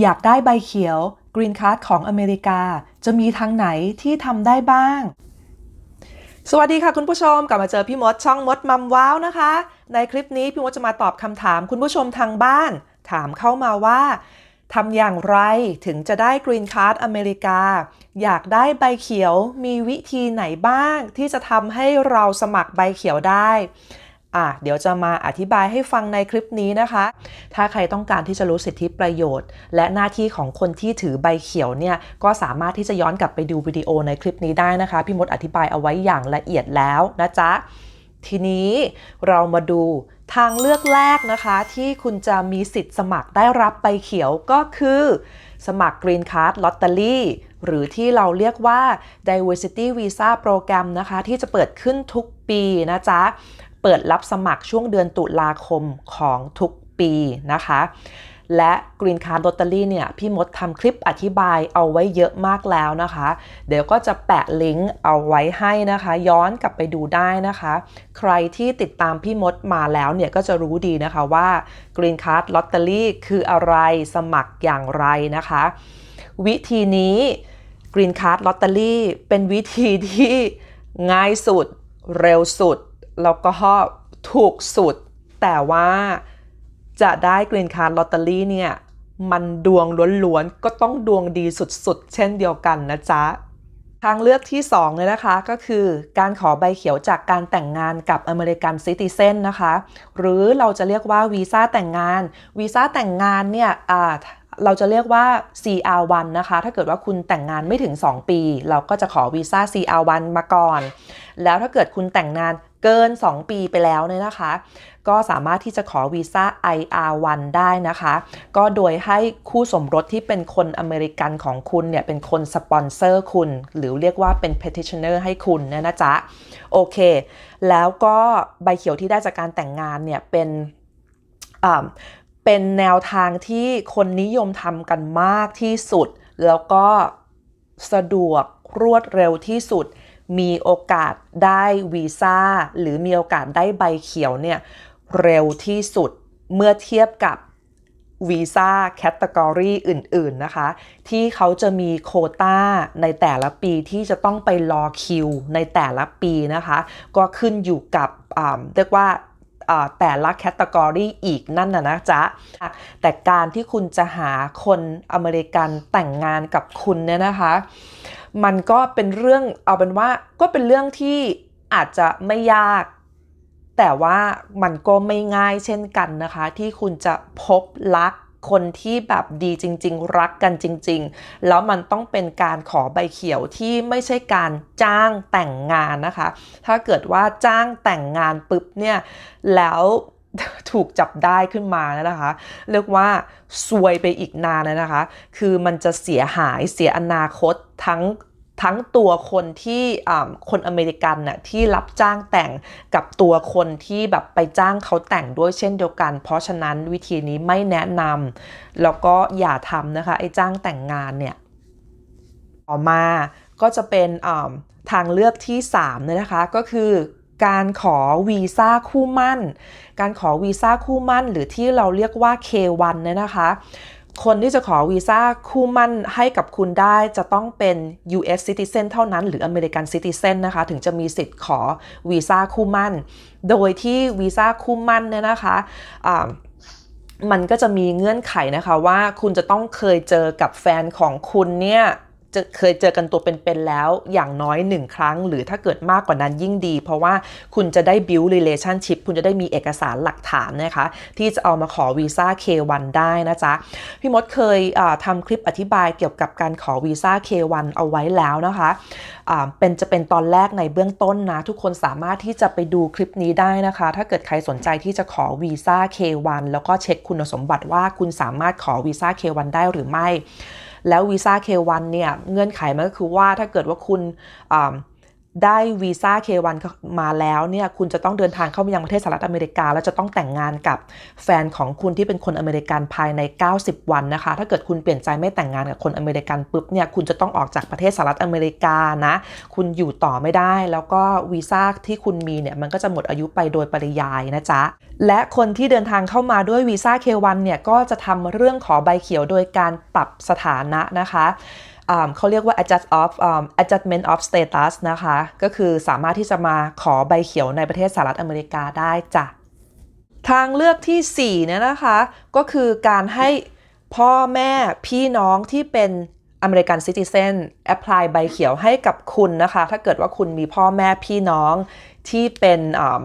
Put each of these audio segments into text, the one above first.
อยากได้ใบเขียว Green Card ของอเมริกา จะมีทางไหนที่ทำได้บ้าง สวัสดีค่ะคุณผู้ชม กลับมาเจอพี่มดช่องมดมัมว้าวนะคะ ในคลิปนี้พี่มดจะมาตอบคำถามคุณผู้ชมทางบ้าน ถามเข้ามาว่าทำอย่างไรถึงจะได้ Green Card อเมริกา อยากได้ใบเขียวมีวิธีไหนบ้างที่จะทำให้เราสมัครใบเขียวได้ อะเดี๋ยวจะมาอธิบายให้ฟังในคลิปนี้นะคะ ถ้าใครต้องการที่จะรู้สิทธิประโยชน์ และหน้าที่ของคนที่ถือใบเขียวเนี่ยก็สามารถที่จะย้อนกลับไปดูวิดีโอในคลิปนี้ได้นะคะ พี่มดอธิบายเอาไว้อย่างละเอียดแล้วนะจ๊ะ ทีนี้เรามาดูทางเลือกแรกนะคะ ที่คุณจะมีสิทธิ์สมัครได้รับใบเขียวก็คือ สมัคร Green Card Lottery หรือที่เราเรียกว่า Diversity Visa Program นะคะ ที่จะเปิดขึ้นทุกปีนะจ๊ะ เปิดรับสมัครช่วงเดือนตุลาคมของทุกปีนะคะ และ Green Card Lottery เนี่ยพี่มดทำคลิปอธิบายเอาไว้เยอะมากแล้วนะคะ เดี๋ยวก็จะแปะลิงก์เอาไว้ให้นะคะ ย้อนกลับไปดูได้นะคะ ใครที่ติดตามพี่มดมาแล้วเนี่ยก็จะรู้ดีนะคะว่า Green Card Lottery คืออะไรสมัครอย่างไรนะคะ วิธีนี้ Green Card Lottery เป็นวิธีที่ง่ายสุดเร็วสุด แล้วก็ถูกสุด แต่ว่าจะได้ Green Card Lottery เนี่ยมันดวงล้วนๆ ก็ต้องดวงดีสุดๆ เช่นเดียวกันนะจ๊ะ ทางเลือกที่2เลยนะคะก็คือการขอใบเขียวจากการแต่งงานกับอเมริกันซิติเซนนะคะ หรือเราจะเรียกว่าวีซ่าแต่งงาน วีซ่าแต่งงานเนี่ยเราจะเรียกว่า CR1 นะคะ ถ้าเกิดว่าคุณแต่งงานไม่ถึง 2 ปี เราก็จะขอวีซ่า CR1 มาก่อน แล้วถ้าเกิดคุณแต่งงาน เกิน 2 ปีไปแล้วเนี่ยนะคะ ก็สามารถที่จะขอวีซ่า IR1 ได้นะคะ ก็โดยให้คู่สมรสที่เป็นคนอเมริกันของคุณเนี่ย เป็นคนสปอนเซอร์คุณ หรือเรียกว่าเป็น petitioner ให้คุณเนี่ยนะจ๊ะ โอเค แล้วก็ใบเขียวที่ได้จากการแต่งงานเนี่ย เป็นเป็นแนวทางที่คนนิยมทำกันมากที่สุด แล้วก็สะดวกรวดเร็วที่สุด มีโอกาสได้วีซ่าหรือมีโอกาสได้ใบเขียวเนี่ยเร็วที่สุดเมื่อเทียบกับวีซ่าแคตตากรีอื่น ๆ นะคะ ที่เขาจะมีโคต้าในแต่ละปีที่จะต้องไปรอคิวในแต่ละปีนะคะ ก็ขึ้นอยู่กับเรียกว่า แต่ละแคตตากรีอีกนั่นนะนะจ๊ะ แต่การที่คุณจะหาคนอเมริกันแต่งงานกับคุณเนี่ยนะคะ มันก็เป็นเรื่องเอาเป็นว่าก็เป็นเรื่องที่อาจจะไม่ยาก แต่ว่ามันก็ไม่ง่ายเช่นกันนะคะ ที่คุณจะพบรัก คนที่แบบดีจริง ๆ รักกันจริง ๆ แล้วมันต้องเป็นการขอใบเขียวที่ไม่ใช่การจ้างแต่งงานนะคะ ถ้าเกิดว่าจ้างแต่งงานปุ๊บเนี่ยแล้วถูกจับได้ขึ้นมานะคะ เรียกว่าซวยไปอีกนานนะคะ คือมันจะเสียหายเสียอนาคตทั้ง ทั้งตัวคนที่คนอเมริกันน่ะที่รับจ้างแต่งกับตัวคนที่แบบไปจ้างเขาแต่งด้วยเช่นเดียวกัน เพราะฉะนั้นวิธีนี้ไม่แนะนำแล้วก็อย่าทำนะคะไอ้จ้างแต่งงานเนี่ยต่อมาก็จะเป็นทางเลือกที่3เลยนะคะก็คือการขอวีซ่าคู่มั่น การขอวีซ่าคู่มั่นหรือที่เราเรียกว่า K1 เนี่ยนะคะ คนที่จะขอวีซ่าคู่มั่นให้กับคุณได้จะต้องเป็น US citizen เท่านั้น หรือ American citizen นะคะ ถึงจะมีสิทธิ์ขอวีซ่าคู่มั่น โดยที่วีซ่าคู่มั่นเนี่ยนะคะะมันก็จะมีเงื่อนไขนะคะว่าคุณจะต้องเคยเจอกับแฟนของคุณเนี่ย จะเคยเจอกันตัวเป็นๆแล้วอย่างน้อยหนึ่งครั้ง หรือถ้าเกิดมากกว่านั้นยิ่งดี เพราะว่าคุณจะได้ build relationship คุณจะได้มีเอกสารหลักฐานนะคะ ที่จะเอามาขอวีซ่า K1 ได้นะจ๊ะ พี่มดเคยทำคลิปอธิบายเกี่ยวกับการขอวีซ่า K1 เอาไว้แล้วนะคะเป็นจะเป็นตอนแรกในเบื้องต้นนะ ทุกคนสามารถที่จะไปดูคลิปนี้ได้นะคะ ถ้าเกิดใครสนใจที่จะขอวีซ่า K1 แล้วก็เช็คคุณสมบัติว่าคุณสามารถขอวีซ่า K1 ได้หรือไม่ แล้ววีซ่า K1 เนี่ยเงื่อนไขมันก็คือว่าถ้าเกิดว่าคุณ ได้วีซ่า K1 มาแล้วเนี่ยคุณจะต้องเดินทางเข้ามายังประเทศสหรัฐอเมริกา แล้วจะต้องแต่งงานกับแฟนของคุณที่เป็นคนอเมริกันภายใน 90 วันนะคะ ถ้าเกิดคุณเปลี่ยนใจไม่แต่งงานกับคนอเมริกันปุ๊บเนี่ยคุณจะต้องออกจากประเทศสหรัฐอเมริกานะ คุณอยู่ต่อไม่ได้ แล้วก็วีซ่าที่คุณมีเนี่ยมันก็จะหมดอายุไปโดยปริยายนะจ๊ะและคนที่เดินทางเข้ามาด้วยวีซ่า K1 เนี่ยก็จะทำเรื่องขอใบเขียวโดยการปรับสถานะนะคะ เขาเรียกว่า adjust of um, adjustment of status นะคะ ก็คือสามารถที่จะมาขอใบเขียวในประเทศสหรัฐอเมริกาได้จ้ะทางเลือกทีสี่4เนี่ยนะคะ ก็คือการให้พ่อแม่พี่น้องที่เป็นอเมริกันซิติเซนแอพพลายใบเขียวให้กับคุณนะคะ ถ้าเกิดว่าคุณมีพ่อแม่พี่น้อง ที่เป็น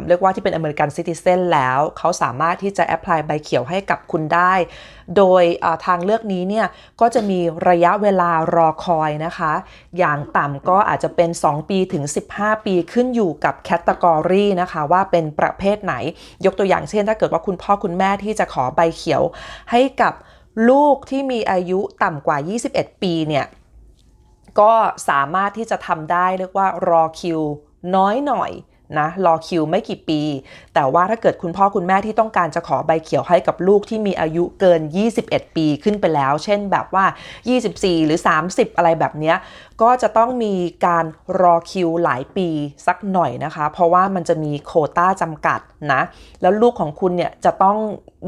เรียกว่าที่เป็นอเมริกันซิติเซนแล้วเขาสามารถที่จะแอพพลายใบเขียวให้กับคุณได้ โดยทางเลือกนี้เนี่ยก็จะมีระยะเวลารอคอยนะคะ อย่างต่ำก็อาจจะเป็น 2 ปีถึง 15 ปีขึ้นอยู่กับแคตตากรีนะคะว่าเป็นประเภทไหน ยกตัวอย่างเช่น ถ้าเกิดว่าคุณพ่อคุณแม่ที่จะขอใบเขียวให้กับลูกที่มีอายุต่ำกว่า 21 ปีเนี่ยก็สามารถที่จะทำได้เรียกว่ารอคิวน้อยหน่อย นะรอคิวไม่กี่ปี แต่ว่าถ้าเกิดคุณพ่อคุณแม่ที่ต้องการจะขอใบเขียวให้กับลูกที่มีอายุเกิน 21 ปีขึ้นไปแล้ว เช่นแบบว่า 24 หรือ 30 อะไรแบบนี้ก็จะต้องมีการรอคิวหลายปีสักหน่อยนะคะ เพราะว่ามันจะมีโควต้าจำกัดนะ แล้วลูกของคุณเนี่ยจะต้อง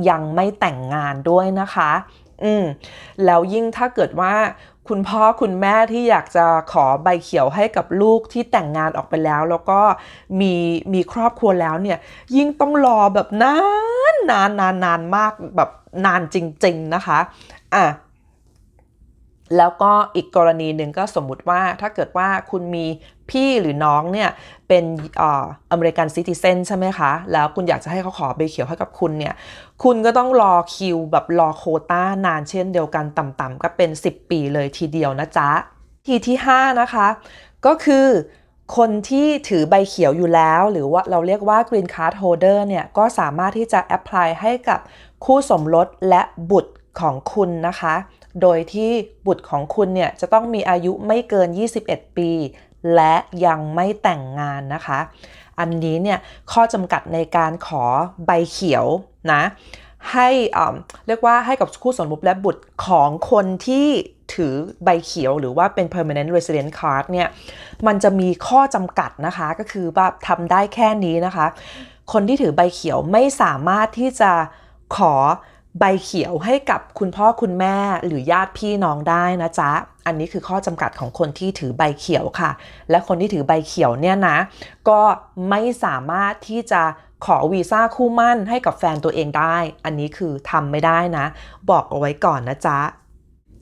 ยังไม่แต่งงานด้วยนะคะ อืมแล้วยิ่งถ้าเกิดว่า คุณพ่อคุณแม่ที่อยากจะขอใบเขียวให้กับลูกที่แต่งงานออกไปแล้ว แล้วก็มีมีครอบครัวแล้วเนี่ย ยิ่งต้องรอแบบนานนานนานนานมากแบบนานจริง ๆนะคะ อะ แล้วก็อีกกรณีหนึ่งก็สมมุติว่าถ้าเกิดว่าคุณมีพี่หรือน้องเนี่ยเป็นอเมริกันซิติเซนใช่ไหมคะ แล้วคุณอยากจะให้เขาขอใบเขียวให้กับคุณเนี่ย คุณก็ต้องรอคิวแบบรอโคต้านานเช่นเดียวกันต่ำๆก็เป็น 10 ปีเลยทีเดียวนะจ๊ะ ทีที่ 5 นะคะ ก็คือคนที่ถือใบเขียวอยู่แล้ว หรือว่าเราเรียกว่า Green Card Holder เนี่ยก็สามารถที่จะ apply ให้กับคู่สมรสและบุตรของคุณนะคะ โดยที่บุตรของคุณเนี่ยจะต้องมีอายุไม่เกิน 21 ปี และยังไม่แต่งงานนะคะ อันนี้เนี่ยข้อจำกัดในการขอใบเขียวนะให้อ่าเรียกว่าให้กับคู่สมรสและบุตรของคนที่ถือใบเขียวหรือว่าเป็น permanent resident card เนี่ย มันจะมีข้อจำกัดนะคะ ก็คือว่าทำได้แค่นี้นะคะ คนที่ถือใบเขียวไม่สามารถที่จะขอ ใบเขียวให้กับคุณพ่อคุณแม่หรือญาติพี่น้องได้นะจ๊ะ อันนี้คือข้อจำกัดของคนที่ถือใบเขียวค่ะ และคนที่ถือใบเขียวเนี่ยนะ ก็ไม่สามารถที่จะขอวีซ่าคู่มั่นให้กับแฟนตัวเองได้ อันนี้คือทำไม่ได้นะ บอกเอาไว้ก่อนนะจ๊ะ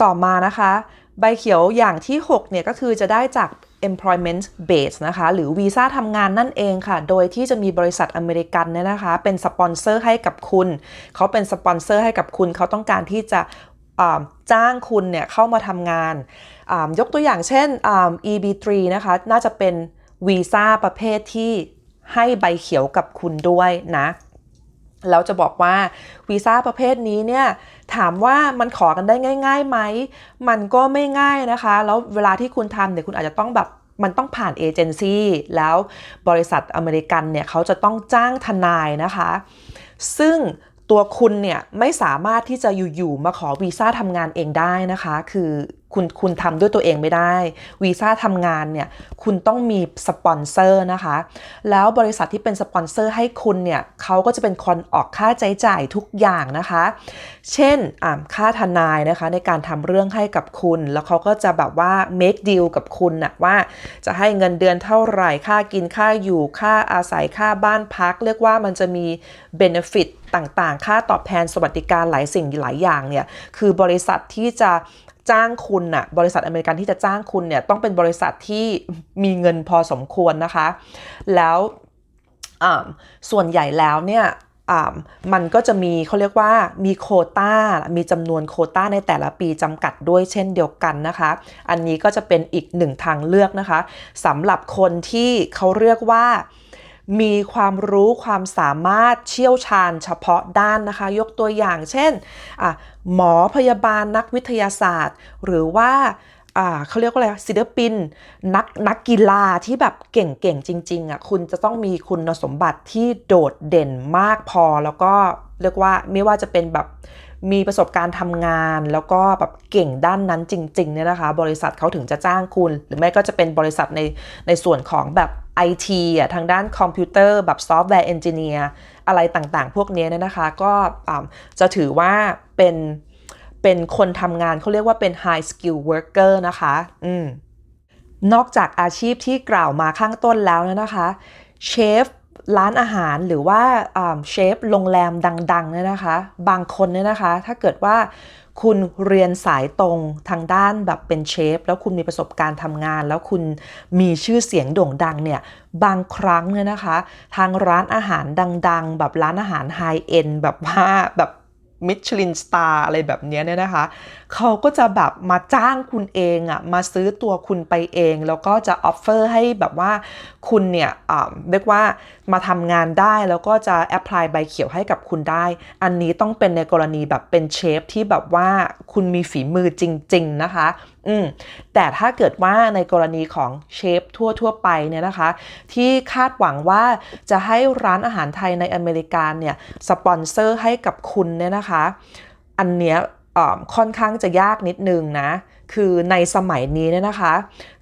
ต่อมานะคะ ใบเขียวอย่างที่ 6 เนี่ยก็คือจะได้จาก employment base นะคะ หรือวีซ่าทำงานนั่นเองค่ะ โดยที่จะมีบริษัทอเมริกันเนี่ยนะคะ เป็นสปอนเซอร์ให้กับคุณ เขาเป็นสปอนเซอร์ให้กับคุณ เขาต้องการที่จะจ้างคุณเนี่ยเข้ามาทำงาน ยกตัวอย่างเช่น EB3 นะคะ น่าจะเป็นวีซ่าประเภทที่ให้ใบเขียวกับคุณด้วยนะ แล้วจะบอกว่าวีซ่าประเภทนี้เนี่ย ถามว่ามันขอกันได้ง่าย ๆไหม มันก็ไม่ง่ายนะคะ แล้วเวลาที่คุณทำเนี่ยคุณอาจจะต้องแบบมันต้องผ่านเอเจนซี่แล้วบริษัทอเมริกันเนี่ยเขาจะต้องจ้างทนายนะคะ ซึ่งตัวคุณเนี่ยไม่สามารถที่จะอยู่ๆมาขอวีซ่าทำงานเองได้นะคะ คือ คุณคุณทำด้วยตัวเองไม่ได้ วีซ่าทำงานเนี่ยคุณต้องมีสปอนเซอร์นะคะ แล้วบริษัทที่เป็นสปอนเซอร์ให้คุณเนี่ยเขาก็จะเป็นคนออกค่าใช้จ่ายทุกอย่างนะคะ เช่นค่าทนายนะคะในการทำเรื่องให้กับคุณ แล้วเขาก็จะแบบว่า make deal กับคุณนะว่าจะให้เงินเดือนเท่าไหร่ค่ากินค่าอยู่ค่าอาศัยค่าบ้านพัก เรียกว่ามันจะมี benefit ต่างๆ ค่าตอบแทนสวัสดิการหลายสิ่งหลายอย่างเนี่ยคือบริษัทที่จะ จ้างคุณน่ะบริษัทอเมริกันที่จะจ้างคุณเนี่ยต้องเป็นบริษัทที่มีเงินพอสมควรนะคะ แล้วส่วนใหญ่แล้วเนี่ยมันก็จะมีเขาเรียกว่ามีโคตา้า มีจำนวนโคต้าในแต่ละปีจำกัดด้วยเช่นเดียวกันนะคะ อันนี้ก็จะเป็นอีกหนึ่งทางเลือกนะคะสำหรับคนที่เขาเรียกว่า มีความรู้ความสามารถเชี่ยวชาญเฉพาะด้านนะคะ ยกตัวอย่างเช่นหมอพยาบาลนักวิทยาศาสตร์ หรือว่าเขาเรียกว่าอะไรศิลปิน นักนักกีฬาที่แบบเก่งๆ จริงๆอะคุณจะต้องมีคุณสมบัติที่โดดเด่นมากพอแล้วก็เรียกว่าไม่ว่าจะเป็นแบบ มีประสบการณ์ทำงาน แล้วก็แบบเก่งด้านนั้นจริงๆเนี่ยนะคะ บริษัทเขาถึงจะจ้างคุณ หรือไม่ก็จะเป็นบริษัทในในส่วนของแบบ IT อะทางด้านคอมพิวเตอร์แบบซอฟต์แวร์เอนจิเนียร์อะไรต่างๆ พวกนี้เนี่ยนะคะ ก็จะถือว่าเป็นเป็นคนทำงานเขาเรียกว่าเป็น high skill worker นะคะ อืมนอกจากอาชีพที่กล่าวมาข้างต้นแล้วเนี่ยนะคะเชฟ ร้านอาหารหรือว่าเชฟโรงแรมดังๆเนี่ยนะคะ บางคนเนี่ยนะคะ ถ้าเกิดว่าคุณเรียนสายตรงทางด้านแบบเป็นเชฟ แล้วคุณมีประสบการณ์ทำงาน แล้วคุณมีชื่อเสียงโด่งดังเนี่ย บางครั้งเนี่ยนะคะ ทางร้านอาหารดัง ๆ แบบร้านอาหารไฮเอ็นแบบว่าแบบ มิชลินสตาร์อะไรแบบนี้เนี่ยนะคะ เขาก็จะแบบมาจ้างคุณเองอะมาซื้อตัวคุณไปเอง แล้วก็จะออฟเฟอร์ให้แบบว่าคุณเนี่ยเรียกว่ามาทำงานได้แล้วก็จะแอพพลายใบเขียวให้กับคุณได้ อันนี้ต้องเป็นในกรณีแบบเป็นเชฟที่แบบว่าคุณมีฝีมือจริง ๆ นะคะ อืมแต่ถ้าเกิดว่าในกรณีของเชฟทั่วๆไปเนี่ยนะคะ ที่คาดหวังว่าจะให้ร้านอาหารไทยในอเมริกาเนี่ยสปอนเซอร์ให้กับคุณเนี่ยนะคะ อันเนี้ยค่อนข้างจะยากนิดนึงนะ คือในสมัยนี้เนี่ยนะคะ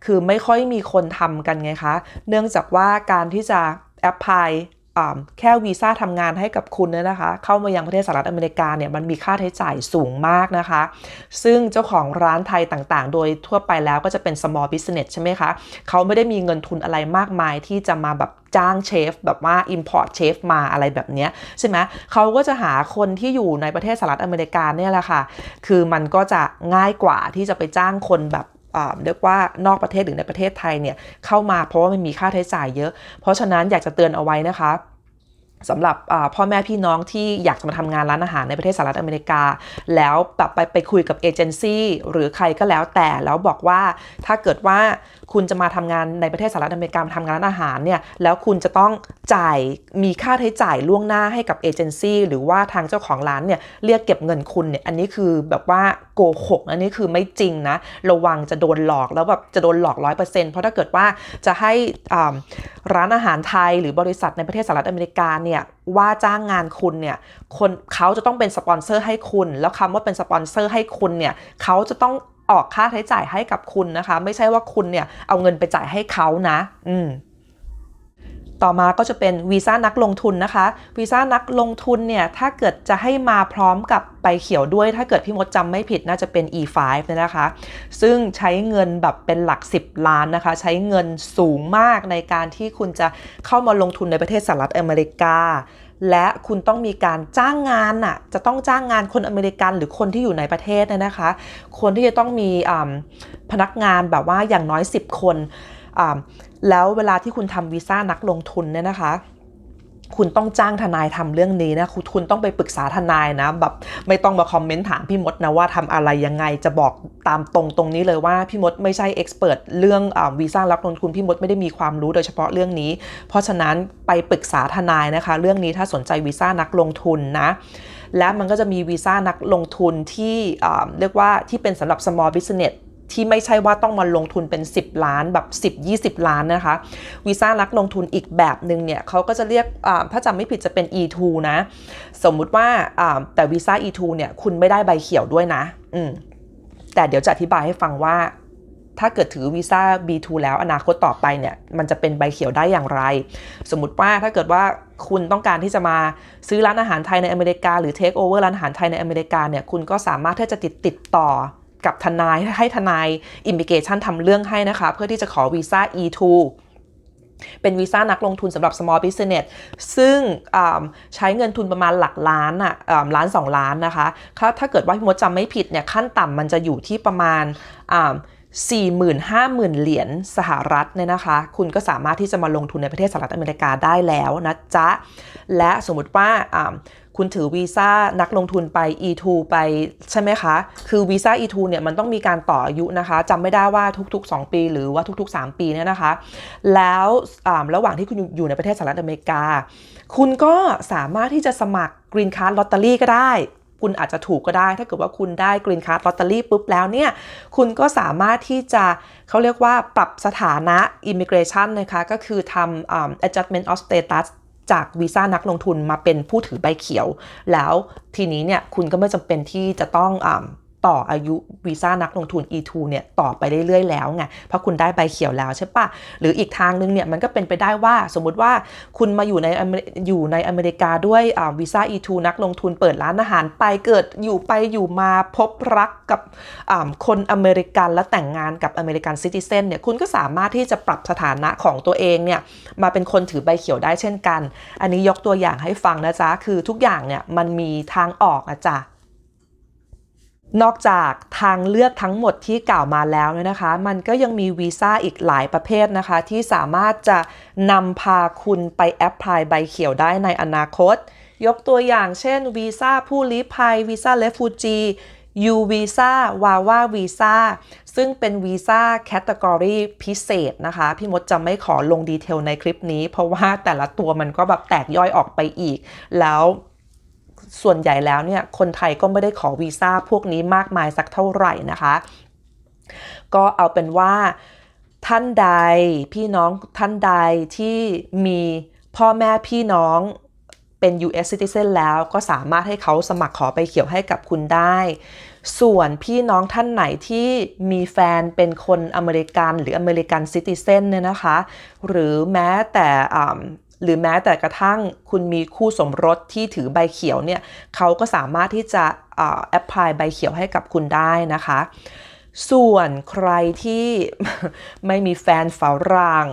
คือไม่ค่อยมีคนทำกันไงคะ เนื่องจากว่าการที่จะแอพพลาย แค่วีซ่าทำงานให้กับคุณเนี่ยนะคะ เข้ามายังประเทศสหรัฐอเมริกาเนี่ยมันมีค่าใช้จ่ายสูงมากนะคะ ซึ่งเจ้าของร้านไทยต่างๆ โดยทั่วไปแล้วก็จะเป็น small business ใช่ไหมคะ เขาไม่ได้มีเงินทุนอะไรมากมายที่จะมาแบบจ้างเชฟแบบว่า import เชฟมาอะไรแบบนี้ใช่ไหมเขาก็จะหาคนที่อยู่ในประเทศสหรัฐอเมริกาเนี่ยแหละค่ะ คือมันก็จะง่ายกว่าที่จะไปจ้างคนแบบ เรียกว่านอกประเทศหรือในประเทศไทยเนี่ยเข้ามาเพราะว่ามันมีค่าใช้จ่ายเยอะ เพราะฉะนั้นอยากจะเตือนเอาไว้นะคะสำหรับพ่อแม่พี่น้องที่อยากจะมาทำงานร้านอาหารในประเทศสหรัฐอเมริกา แล้วแบบไปไปคุยกับเอเจนซี่หรือใครก็แล้วแต่แล้วบอกว่าถ้าเกิดว่า คุณจะมาทำงานในประเทศสหรัฐอเมริกาทำงานร้านอาหารเนี่ยแล้วคุณจะต้องจ่ายมีค่าใช้จ่ายล่วงหน้าให้กับเอเจนซี่หรือว่าทางเจ้าของร้านเนี่ยเรียกเก็บเงินคุณเนี่ยอันนี้คือแบบว่าโกหกอันนี้คือไม่จริงนะ ระวังจะโดนหลอกแล้วแบบจะโดนหลอกร้อยเปอร์เซ็นต์เพราะถ้าเกิดว่าจะให้ร้านอาหารไทยหรือบริษัทในประเทศสหรัฐอเมริกาเนี่ยว่าจ้างงานคุณเนี่ยคนเขาจะต้องเป็นสปอนเซอร์ให้คุณ แล้วคำว่าเป็นสปอนเซอร์ให้คุณเนี่ยเขาจะต้อง ออกค่าใช้จ่ายให้กับคุณนะคะ ไม่ใช่ว่าคุณเนี่ยเอาเงินไปจ่ายให้เขานะ อืมต่อมาก็จะเป็นวีซ่านักลงทุนนะคะวีซ่านักลงทุนเนี่ยถ้าเกิดจะให้มาพร้อมกับใบเขียวด้วย ถ้าเกิดพี่มดจำไม่ผิดน่าจะเป็น E5 เนี่ยนะคะ ซึ่งใช้เงินแบบเป็นหลัก 10 ล้านนะคะ ใช้เงินสูงมากในการที่คุณจะเข้ามาลงทุนในประเทศสหรัฐอเมริกา และคุณต้องมีการจ้างงานน่ะจะต้องจ้างงานคนอเมริกันหรือคนที่อยู่ในประเทศเนี่ยนะคะ คนที่จะต้องมีพนักงานแบบว่าอย่างน้อย 10 คน แล้วเวลาที่คุณทำวีซ่านักลงทุนเนี่ยนะคะ คุณต้องจ้างทนายทำเรื่องนี้นะคุณคุณต้องไปปรึกษาทนายนะแบบไม่ต้องมาคอมเมนต์ถามพี่มดนะว่าทำอะไรยังไงจะบอกตามตรงตรงนี้เลยว่าพี่มดไม่ใช่เอ็กซ์เพรสเรื่องวีซ่ารับลงทุนพี่มดไม่ได้มีความรู้โดยเฉพาะเรื่องนี้ เพราะฉะนั้นไปปรึกษาทนายนะคะ เรื่องนี้ถ้าสนใจวีซ่านักลงทุนนะและมันก็จะมีวีซ่านักลงทุนที่เรียกว่าที่เป็นสำหรับ small business ที่ไม่ใช่ว่าต้องมาลงทุนเป็น 10 ล้านแบบ 10 20 ล้านนะคะวีซ่ารักลงทุนอีกแบบหนึ่งเนี่ยเขาก็จะเรียกถ้าจำไม่ผิดจะเป็น E2 นะ สมมุติว่าแต่วีซ่า E2 เนี่ยคุณไม่ได้ใบเขียวด้วยนะอืมแต่เดี๋ยวจะอธิบายให้ฟังว่า ถ้าเกิดถือวีซ่า B2 แล้วอนาคตต่อไปเนี่ยมันจะเป็นใบเขียวได้อย่างไร สมมติว่าถ้าเกิดว่าคุณต้องการที่จะมาซื้อร้านอาหารไทยในอเมริกา หรือเทคโอเวอร์ร้านอาหารไทยในอเมริกาเนี่ยคุณก็สามารถที่จะติดติดต่อ กับทนายให้ทนายอิมิเกชันทำเรื่องให้นะคะ เพื่อที่จะขอวีซ่า E2 เป็นวีซ่านักลงทุนสำหรับ small business ซึ่งใช้เงินทุนประมาณหลักล้านอะล้าน 2 ล้านนะคะถ้าเกิดว่าพี่มดจำไม่ผิดเนี่ยขั้นต่ำมันจะอยู่ที่ประมาณสี่หมื่นห้าหมื่นเหรียญสหรัฐเนี่ยนะคะ คุณก็สามารถที่จะมาลงทุนในประเทศสหรัฐอเมริกาได้แล้วนะจ๊ะ และสมมติว่าคุณถือวีซ่านักลงทุนไป E2 ไปใช่ไหมคะ คือวีซ่า E2 เนี่ยมันต้องมีการต่ออายุนะคะจำไม่ได้ว่าทุกๆ 2 ปี หรือว่าทุกๆ 3 ปีเนี่ยนะคะ แล้วระหว่างที่คุณอยู่ในประเทศสหรัฐอเมริกา คุณก็สามารถที่จะสมัคร Green Card Lottery ก็ได้ คุณอาจจะถูกก็ได้ ถ้าเกิดว่าคุณได้กรีนค a ร์ดลอตเตอรี่ปุ๊บแล้วเนี่ย คุณก็สามารถที่จะเขาเรียกว่าปรับสถานะ immigration นะคะ ก็คือทำอ่า adjustment of status จากวีซ่านักลงทุนมาเป็นผู้ถือใบเขียว แล้วทีนี้เนี่ยคุณก็ไม่จำเป็นที่จะต้องอา ต่ออายุวีซ่านักลงทุน E2 เนี่ยต่อไปเรื่อยๆแล้วไงเพราะคุณได้ใบเขียวแล้วใช่ปะหรืออีกทางนึงเนี่ยมันก็เป็นไปได้ว่าสมมุติว่าคุณมาอยู่ในอเมริอยู่ในอเมริกาด้วยวีซ่า E2 นักลงทุนเปิดร้านอาหารไปเกิดอยู่ไปอยู่มาพบรักกับคนอเมริกันและแต่งงานกับอเมริกันซิติเซนเนี่ยคุณก็สามารถที่จะปรับสถานะของตัวเองเนี่ยมาเป็นคนถือใบเขียวได้เช่นกัน อันนี้ยกตัวอย่างให้ฟังนะจ๊ะคือทุกอย่างเนี่ยมันมีทางออกอะจ๊ะ นอกจากทางเลือกทั้งหมดที่กล่าวมาแล้วเนี่ยนะคะ มันก็ยังมีวีซ่าอีกหลายประเภทนะคะ ที่สามารถจะนำพาคุณไปแอปพลายใบเขียวได้ในอนาคต ยกตัวอย่างเช่นวีซ่าผู้ลี้ภัยวีซ่าเลฟูจียูวีซ่าวาวาวีซ่าซึ่งเป็นวีซ่าแคตตากรีพิเศษนะคะ พี่มดจะไม่ขอลงดีเทลในคลิปนี้ เพราะว่าแต่ละตัวมันก็แบบแตกย่อยออกไปอีก แล้ว ส่วนใหญ่แล้วเนี่ยคนไทยก็ไม่ได้ขอวีซ่าพวกนี้มากมายสักเท่าไหร่นะคะ ก็เอาเป็นว่าท่านใดพี่น้องท่านใดที่มีพ่อแม่พี่น้องเป็น US citizen แล้วก็สามารถให้เขาสมัครขอไปเขียวให้กับคุณได้ ส่วนพี่น้องท่านไหนที่มีแฟนเป็นคนอเมริกันหรืออเมริกันซิติเซนเนี่ยนะคะ หรือแม้แต่ หรือแม้แต่กระทั่งคุณมีคู่สมรสที่ถือใบเขียวเนี่ยเขาก็สามารถที่จะแอปพลายใบเขียวให้กับคุณได้นะคะ ส่วนใครที่ไม่มีแฟนฝรั่ง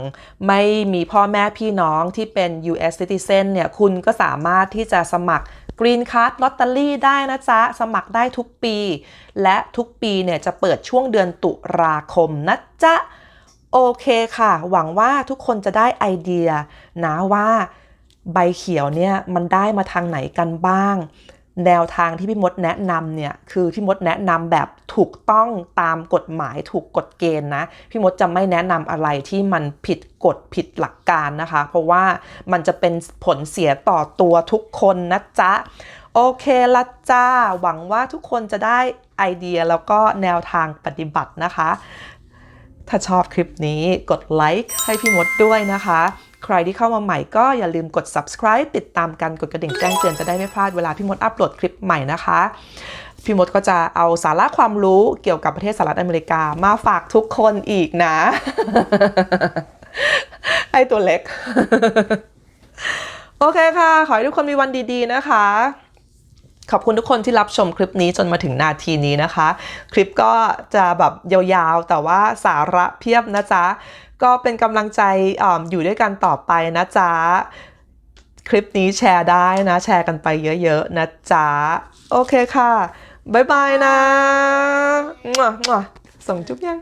ไม่มีพ่อแม่พี่น้องที่เป็น US citizen เนี่ยคุณก็สามารถที่จะสมัคร Green Card Lottery ได้นะจ๊ะ สมัครได้ทุกปี และทุกปีเนี่ยจะเปิดช่วงเดือนตุลาคมนะจ๊ะ โอเคค่ะ หวังว่าทุกคนจะได้ไอเดียนะว่าใบเขียวเนี่ยมันได้มาทางไหนกันบ้าง แนวทางที่พี่มดแนะนำเนี่ยคือพี่มดแนะนำแบบถูกต้องตามกฎหมายถูกกฎเกณฑ์นะพี่มดจะไม่แนะนำอะไรที่มันผิดกฎผิดหลักการนะคะ เพราะว่ามันจะเป็นผลเสียต่อตัวทุกคนนะจ๊ะโอเคละจ้า หวังว่าทุกคนจะได้ไอเดียแล้วก็แนวทางปฏิบัตินะคะ ถ้าชอบคลิปนี้กดไลค์ให้พี่มดด้วยนะคะ ใครที่เข้ามาใหม่ก็อย่าลืมกด subscribe ติดตามกันกดกระดิ่งแจ้งเตือนจะได้ไม่พลาดเวลาพี่มดอัปโหลดคลิปใหม่นะคะ พี่มดก็จะเอาสาระความรู้เกี่ยวกับประเทศสหรัฐอเมริกามาฝากทุกคนอีกนะ ไอตัวเล็ก โอเคค่ะ ขอให้ทุกคนมีวันดีๆนะคะ ขอบคุณทุกคนที่รับชมคลิปนี้จนมาถึงนาทีนี้นะคะ คลิปก็จะแบบยาวๆ แต่ว่าสาระเพียบนะจ๊ะ ก็เป็นกำลังใจอออยู่ด้วยกันต่อไปนะจ๊ะ คลิปนี้แชร์ได้นะ แชร์กันไปเยอะๆ นะจ๊ะ โอเคค่ะ บ๊ายบายนะมั่วมั่วส่งจุ๊บยัง